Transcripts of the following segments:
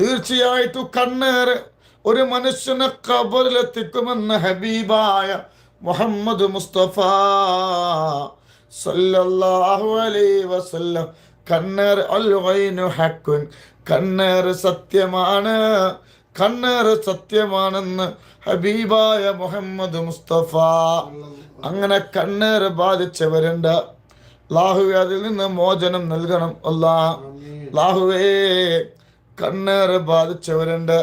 തീർച്ചയായിട്ടും കണ്ണേറ് ഒരു മനുഷ്യനെ കബറിലെത്തിക്കുമെന്ന് ഹബീബായ മുഹമ്മദ് മുസ്തഫ സല്ലല്ലാഹു അലൈഹി വസല്ലം. കണ്ണേർ അൽ ഐനു ഹക്കുൻ. കണ്ണേർ സത്യമാണ്. കണ്ണേർ സത്യമാണെന്ന് ഹബീബായ മുഹമ്മദ് മുസ്തഫ. അങ്ങനെ കണ്ണേർ ബാധിച്ചവരുണ്ട്. ലാഹുവെ അതിൽ നിന്ന് മോചനം നൽകണം. അല്ലാ ലാഹുവേ കണ്ണേറെ ബാധിച്ചവരുണ്ട്.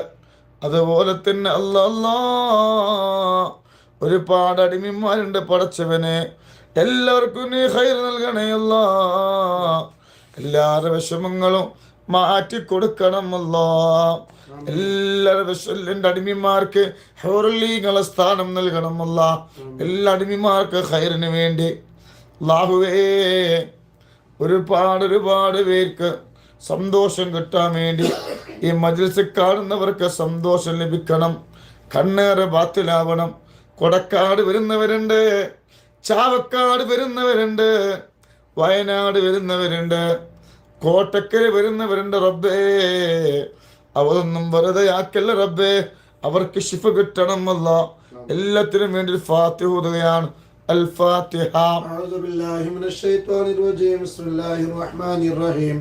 അതുപോലെ തന്നെ അല്ല അല്ലാ ഒരുപാട് അടിമിമാരുണ്ട് പടച്ചവനെ. എല്ലാവർക്കും നീ ഹൈർ നൽകണേ അല്ല എല്ലാവരുടെ വിഷമങ്ങളും മാറ്റി കൊടുക്കണം അല്ല എല്ലാവരുടെ വിഷലിന്റെ അടിമിമാർക്ക് ഹൗറലീങ്ങളെ സ്ഥാനം നൽകണം അല്ല എല്ലാ അടിമിമാർക്ക് ഹൈറിന് വേണ്ടി. ലാഹുവേ ഒരുപാട് ഒരുപാട് പേർക്ക് സന്തോഷം കിട്ടാൻ വേണ്ടി ഈ മജിൽസ് കാണുന്നവർക്ക് സന്തോഷം ലഭിക്കണം. കണ്ണേറ് ബാത്തിലാവണം. കൊടക്കാട് വരുന്നവരുണ്ട്. ചാവക്കാട് വരുന്നവരുണ്ട്. വയനാട് വരുന്നവരുണ്ട്. കോട്ടക്കൽ വരുന്നവരുണ്ട് റബ്ബേ. അവതൊന്നും വെറുതെ ആക്കല്ല റബ്ബേ. അവർക്ക് ശിഫ കിട്ടണം എല്ലാത്തിനും വേണ്ടി ഒരു ഫാത്തിഹ ഓതുകയാണ് അൽ ഫാത്തിഹ أعوذ بالله من الشيطان الرجيم بسم الله الرحمن الرحيم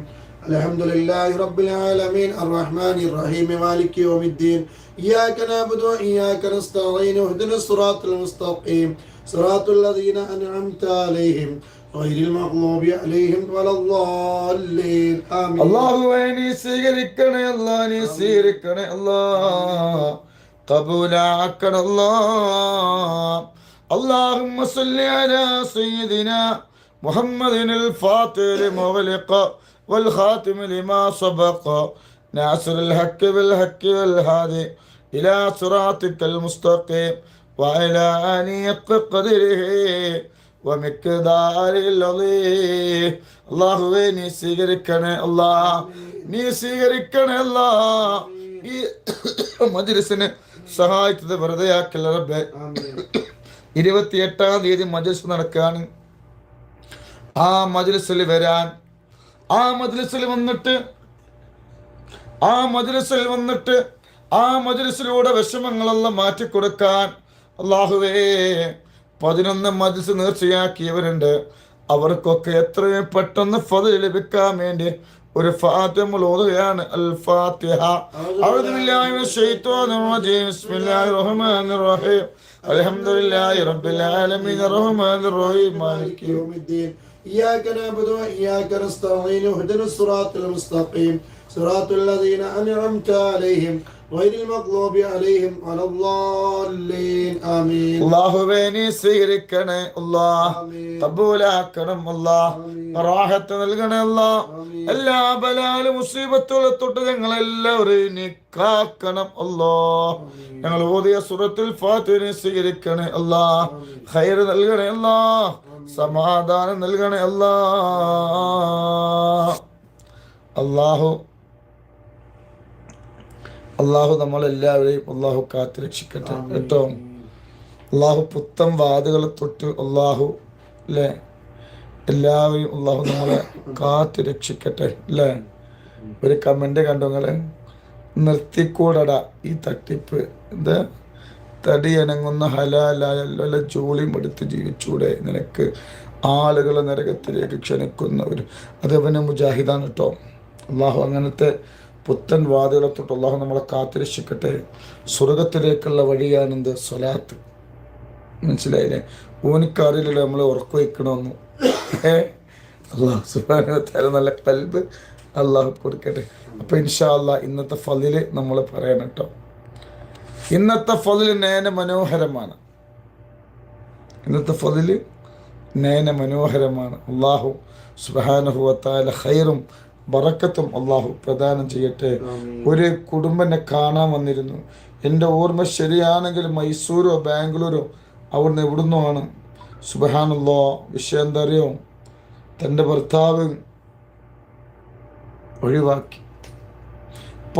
الحمد لله رب العالمين الرحمن الرحيم مالك يوم الدين إياك نعبد وإياك نستعين اهدنا الصراط المستقيم صراط الذين أنعمت عليهم غير المغضوب عليهم ولا الضالين آمين അള്ളാഹുവെ നീ സ്വീകരിക്കണേ അല്ലാ നീ സ്വീകരിക്കണേ അല്ലാ കബൂലാക്കണ അല്ലാ اللهم صل على سيدنا محمد الفاتح لما غلق والخاتم لما سبق ناصر الحق بالحق والهادي إلى صراطك المستقيم وعلى آله حق قدره ومقدار العظيم അള്ളാഹുവേ നീ സ്വീകരിക്കണേ അല്ലാ നീ സ്വീകരിക്കണേ അല്ലാ ഈ മജ്ലിസിനെ സഹായിച്ചത് വെറുതെ ആക്കല്ല റബ്ബേ آمين ഇരുപത്തിയെട്ടാം തീയതി മജ്ലിസ് നടക്കുകയാണ് ആ മജ്ലിസിൽ വരാൻ. ആ മജ്ലിസിൽ വന്നിട്ട് ആ മജ്ലിസിൽ വന്നിട്ട് ആ മജ്ലിസിലൂടെ വിഷമങ്ങളെല്ലാം മാറ്റിക്കൊടുക്കാൻ അള്ളാഹുവേ പതിനൊന്ന് മജ്ലിസ് നേർച്ചയാക്കിയവരുണ്ട്. അവർക്കൊക്കെ എത്രയും പെട്ടെന്ന് ഫതിൽ ലഭിക്കാൻ വേണ്ടി ഒരു ഫാത്തിമ ഓതുകയാണ് അൽ ഫാത്തിഹ അഊദു ബില്ലാഹി മിനശ് ശൈത്വാനിർ റജീം. ബിസ്മില്ലാഹിർ റഹ്മാനിർ റഹീം അൽഹംദുലില്ലാഹി റബ്ബിൽ ആലമീൻ റഹ്മാനിർ റഹീം മാലികി യൗമിദ്ദീൻ. ഇയ്യാക നഅബുദു വ ഇയ്യാക നസ്തഈൻ ഇഹ്ദിനസ് സിറാത്തൽ മുസ്തഖീം. സിറാത്തൽ ലദീന അൻഅംത അലൈഹിം. നീ നൽകണേ എല്ലാ ബലാലും മുസീബത്തുകളെ തൊട്ട് ഞങ്ങളെല്ലാവരും നീ അല്ലോ. ഞങ്ങൾ ഓതിയ സുറത്തിൽ ഫാത്തിനെ സ്വീകരിക്കണേ അല്ലാ. ഹൈർ നൽകണേ അല്ലാ. സമാധാനം നൽകണേ അല്ലാ. അള്ളാഹു അള്ളാഹു നമ്മളെല്ലാവരെയും അള്ളാഹു കാത്തു രക്ഷിക്കട്ടെ. കേട്ടോ? അള്ളാഹു പുത്തൻ വാതുകളെ തൊട്ട് അള്ളാഹു അല്ലേ എല്ലാവരെയും അള്ളാഹു നമ്മളെ കാത്തു രക്ഷിക്കട്ടെ അല്ലേ ഒരു കമന്റ് കണ്ടു നിങ്ങൾ? നിർത്തിക്കൂടട ഈ തട്ടിപ്പ്. ഇത് തടിയനങ്ങുന്ന ഹലാലായ അല്ല ജോലിയും എടുത്ത് ജീവിച്ചൂടെ നിനക്ക്. ആളുകളെ നരകത്തിലേക്ക് ക്ഷണിക്കുന്നവർ ഒരു അത് മുജാഹിദാണ് കേട്ടോ. അള്ളാഹു അങ്ങനത്തെ പുത്തൻ വാതിലെ തൊട്ട് അള്ളാഹു നമ്മളെ കാത്തിരക്ഷിക്കട്ടെ. സ്വർഗത്തിലേക്കുള്ള വഴിയാണെന്ത്? സ്വലാത്ത്. മനസ്സിലായില്ലേ? ഊനിക്കാറില്ല നമ്മൾ ഉറക്കു വയ്ക്കണമെന്ന്. അള്ളാഹു സുബാന നല്ല കൽബ് അള്ളാഹു കൊടുക്കട്ടെ. അപ്പൊ ഇൻഷാ അല്ലാ ഇന്നത്തെ ഫലിൽ നമ്മൾ പറയണം കേട്ടോ ഇന്നത്തെ ഫതിൽ നയന മനോഹരമാണ്. ഇന്നത്തെ ഫതിൽ നയന മനോഹരമാണ്. അള്ളാഹു സുബാനഹുവത്താല ഹൈറും ബറക്കത്തും അള്ളാഹു പ്രദാനം ചെയ്യട്ടെ. ഒരു കുടുംബനെ കാണാൻ വന്നിരുന്നു. എന്റെ ഓർമ്മ ശരിയാണെങ്കിൽ മൈസൂരോ ബാംഗ്ലൂരോ അവിടുന്ന് എവിടുന്നോ ആണ്. സുബഹാനല്ലോ വിഷയം എന്താ അറിയോ തന്റെ ഭർത്താവ് ഒഴിവാക്കി.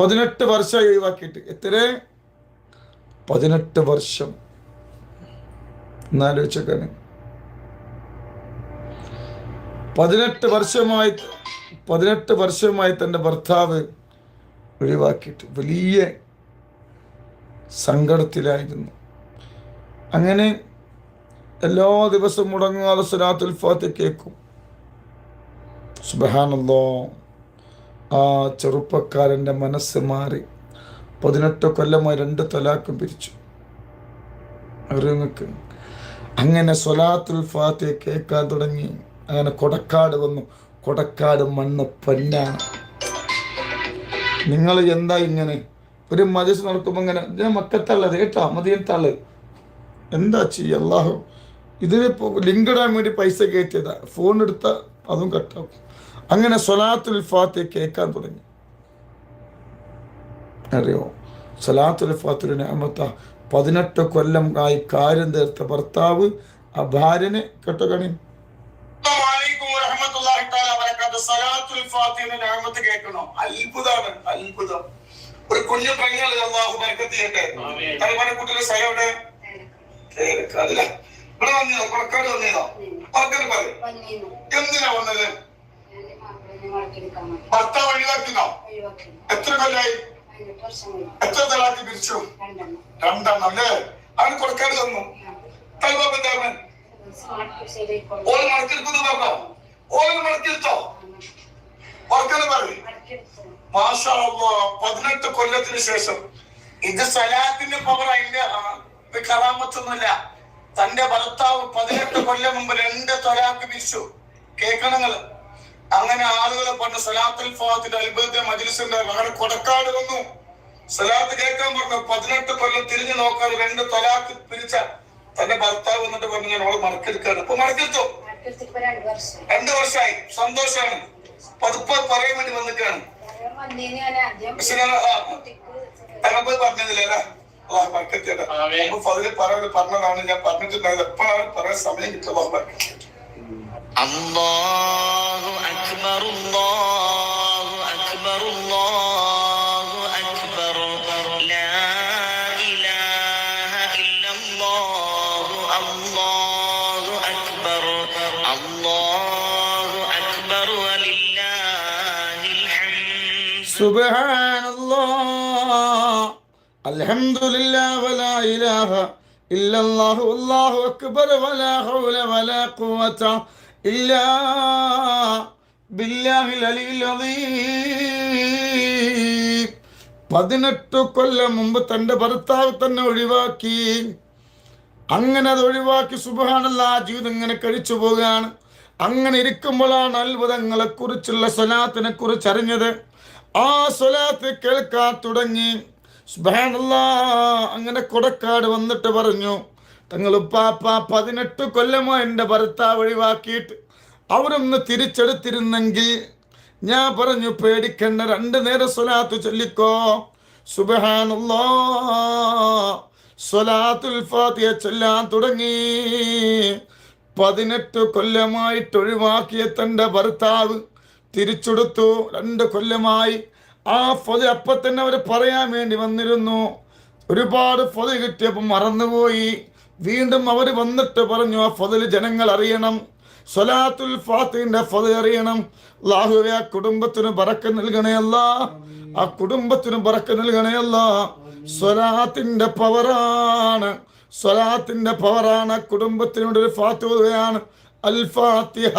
പതിനെട്ട് വർഷമായി ഒഴിവാക്കിയിട്ട്. എത്ര? പതിനെട്ട് വർഷം. എന്നാലോചിച്ചേക്കാണ് പതിനെട്ട് വർഷമായി പതിനെട്ട് വർഷമായി തന്റെ ഭർത്താവ് ഒഴിവാക്കിയിട്ട് വലിയ സങ്കടത്തിലായിരുന്നു. അങ്ങനെ എല്ലാ ദിവസവും മുടങ്ങാതെ സലാത്തുൽ ഫാത്തി കേൾക്കും. സുബഹാനല്ലോ. ആ ചെറുപ്പക്കാരന്റെ മനസ്സ് മാറി പതിനെട്ട് കൊല്ലമായി രണ്ട് തലാക്കും പിരിച്ചു. അറിയുങ്ങൾക്ക് അങ്ങനെ സൊലാത്തുൽ ഫാത്തി കേൾക്കാൻ തുടങ്ങി. അങ്ങനെ കൊടക്കാട് വന്നു. കൊടക്കാട് മണ്ണ് പൊന്നാണ് നിങ്ങൾ എന്താ ഇങ്ങനെ? ഒരു മജസ് നടക്കുമ്പോൾ ഇങ്ങനെ ഞാൻ മക്കത്തള്ളത് കേട്ടോ മതിയത്തള്ളു എന്താ ചെയ്യ? അള്ളാഹു ഇതിന് ലിങ്ക് ഇടാൻ വേണ്ടി പൈസ കയറ്റിയതാ. ഫോൺ എടുത്ത അതും കട്ടാവും അങ്ങനെ സൊലാത്തുൽ ഫാത്തി കേൾക്കാൻ തുടങ്ങി. അറിയോ? സലാത്തുൽ ഫാത്തുൽ അമത്ത പതിനെട്ട് കൊല്ലം ആയി കാര്യം തീർത്ത ഭർത്താവ് ആ ഭാര്യനെ കേട്ടോ കേൾക്കണോ. അത്ഭുതമാണ് അത്ഭുതം. ഒരു കുഞ്ഞു പെങ്ങൾ അള്ളാഹു ബർക്കത്ത് ചെയ്യട്ടെ? തലമുറക്കുട്ടിലെ സ്ഥലം എവിടെ? അല്ല? ഇവിടെ വന്നിരുന്നോ കൊടക്കാട് വന്നിരുന്നോ ആൾക്കാർ പറയും എന്തിനാ വന്നത്? ഭർത്താവ് ഒഴിവാക്കുന്നോ? എത്ര കൊല്ലായി? എത്ര തലാക്ക് പിരിച്ചു? രണ്ടെണ്ണം അല്ലേ? അവന് കൊടുക്കാട് തന്നു. തലബാബ് എന്താണ് പറഞ്ഞു? ഓൾ മടക്കിയെടുക്കുന്നു പറഞ്ഞോ? ഓൾ മടക്കിയെടുത്തോ ഓർക്കാനും പറഞ്ഞു മാഷാ പതിനെട്ട് കൊല്ലത്തിന് ശേഷം. ഇത് സലാത്തിന്റെ പവർ അതിന്റെ കറാമത്തൊന്നുമില്ല. തന്റെ ഭർത്താവ് പതിനെട്ട് കൊല്ലം മുമ്പ് രണ്ട് തൊലാക്ക് പിരിച്ചു. കേൾക്കണങ്ങൾ അങ്ങനെ ആളുകളെ പണ്ട് സലാത്തുൽ ഫാത്തിന്റെ അത്ഭുത മജിലിസിന്റെ അങ്ങനെ കൊടക്കാട് വന്നു. സലാത്ത് കേൾക്കാൻ പറഞ്ഞു പതിനെട്ട് കൊല്ലം തിരിഞ്ഞു നോക്കാതെ രണ്ട് തൊലാക്ക് പിരിച്ച തന്റെ ഭർത്താവ് വന്നിട്ട് പറഞ്ഞു ഞാൻ അവളെ മറക്കെടുക്കാണ് ഇപ്പൊ മറക്കെടുത്തു രണ്ട് വർഷം. രണ്ടു വർഷമായി. സന്തോഷാണ് പതുക്കെ പറയാൻ വേണ്ടി വന്നിട്ടാണ് ഫതിൽ പറയാൻ പറഞ്ഞതാണ്. ഞാൻ പറഞ്ഞിട്ടുണ്ടായത് എപ്പോഴാണ് പറയാൻ സമയം കിട്ടുക? അള്ളാഹു സുബ്ഹാനല്ലാഹ്. അൽഹംദുലില്ലാ വലാ ഇലാഹ ഇല്ലല്ലാഹു അല്ലാഹു അക്ബർ വലാ ഹൗല വലാ ഖുവത ഇല്ലാ ബില്ലാഹിൽ അലിയിൽ അദീം. പതിനെട്ട് കൊല്ലം മുമ്പ് തന്റെ ഭർത്താവ് തന്നെ ഒഴിവാക്കി. അങ്ങനെ അത് ഒഴിവാക്കി സുബഹാനല്ല ആ ജീവിതം ഇങ്ങനെ കഴിച്ചു പോകുകയാണ് അങ്ങനെ ഇരിക്കുമ്പോഴാണ് അത്ഭുതങ്ങളെക്കുറിച്ചുള്ള സ്വലാത്തിനെ കുറിച്ച് അറിഞ്ഞത്. ആ സ്വലാത്ത് കേൾക്കാൻ തുടങ്ങി. അങ്ങനെ കൊടക്കാട് വന്നിട്ട് പറഞ്ഞു തങ്ങൾ ഉപ്പാപ്പ പതിനെട്ട് കൊല്ലമോ എന്റെ ഭർത്താവ് ഒഴിവാക്കിയിട്ട് അവരൊന്ന് തിരിച്ചെടുത്തിരുന്നെങ്കിൽ ഞാൻ പറഞ്ഞു പേടിക്കണ്ട രണ്ട് നേരം സ്വലാത്ത് ചൊല്ലിക്കോ. സുബഹാനല്ലാ സ്വലാത്തുൽ ഫാത്തിഹ ചൊല്ലാൻ തുടങ്ങി. പതിനെട്ട് കൊല്ലമായിട്ട് ഒഴിവാക്കിയ തന്റെ ഭർത്താവ് തിരിച്ചെടുത്തു. രണ്ട് കൊല്ലമായി ആ ഫതി അപ്പം തന്നെ അവർ പറയാൻ വേണ്ടി വന്നിരുന്നു. ഒരുപാട് ഫതി കിട്ടിയപ്പോൾ മറന്നുപോയി. വീണ്ടും അവർ വന്നിട്ട് പറഞ്ഞു ആ ഫതിൽ ജനങ്ങൾ അറിയണം. സൊലാത്തുൽ ഫാത്തിന്റെ ഫതി അറിയണം. അല്ലാഹുവേ ആ കുടുംബത്തിന് പറക്ക നൽകണയല്ല ആ കുടുംബത്തിന് പറക്ക നൽകണയല്ല സ്വലാത്തിന്റെ പവറാണ്. സ്വലാത്തിന്റെ പവറാണ്. കുടുംബത്തിനോട് ഒരു ഫാത്തുകയാണ് അൽ ഫാത്തിഹ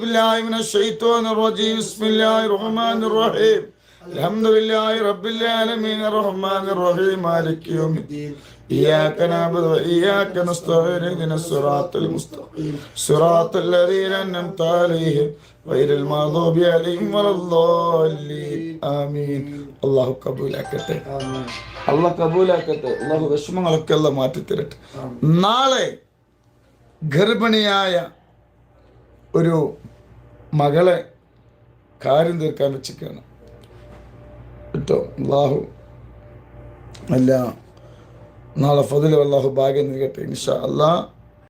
ബില്ലാഹി മിനശ് ശൈത്വാനിർ റജീം ബിസ്മില്ലാഹിർ റഹ്മാനിർ റഹീം الحمد لله رب العالمين الرحمن الرحيم مالك يوم الدين إياك نعبد وإياك نستعين اهدنا الصراط المستقيم صراط الذين أنعمت عليهم غير المغضوب عليهم ولا الضالين آمين الله കബൂലാക്കട്ടെ ആമീൻ. അള്ളാഹ് കബൂലാക്കട്ടെ അള്ളാഹു വിഷമങ്ങളൊക്കെ അല്ല മാറ്റിത്തരട്ടെ നാളെ ഗർഭിണിയായ ഒരു മകളെ കാര്യം തീർക്കാൻ വെച്ചിരിക്കുകയാണ്. കേട്ടോ? അള്ളാഹു അല്ല നാളെ ഫതിൽ അള്ളാഹു ഭാഗ്യം നൽകട്ടെ. ഇൻഷാ അല്ലാ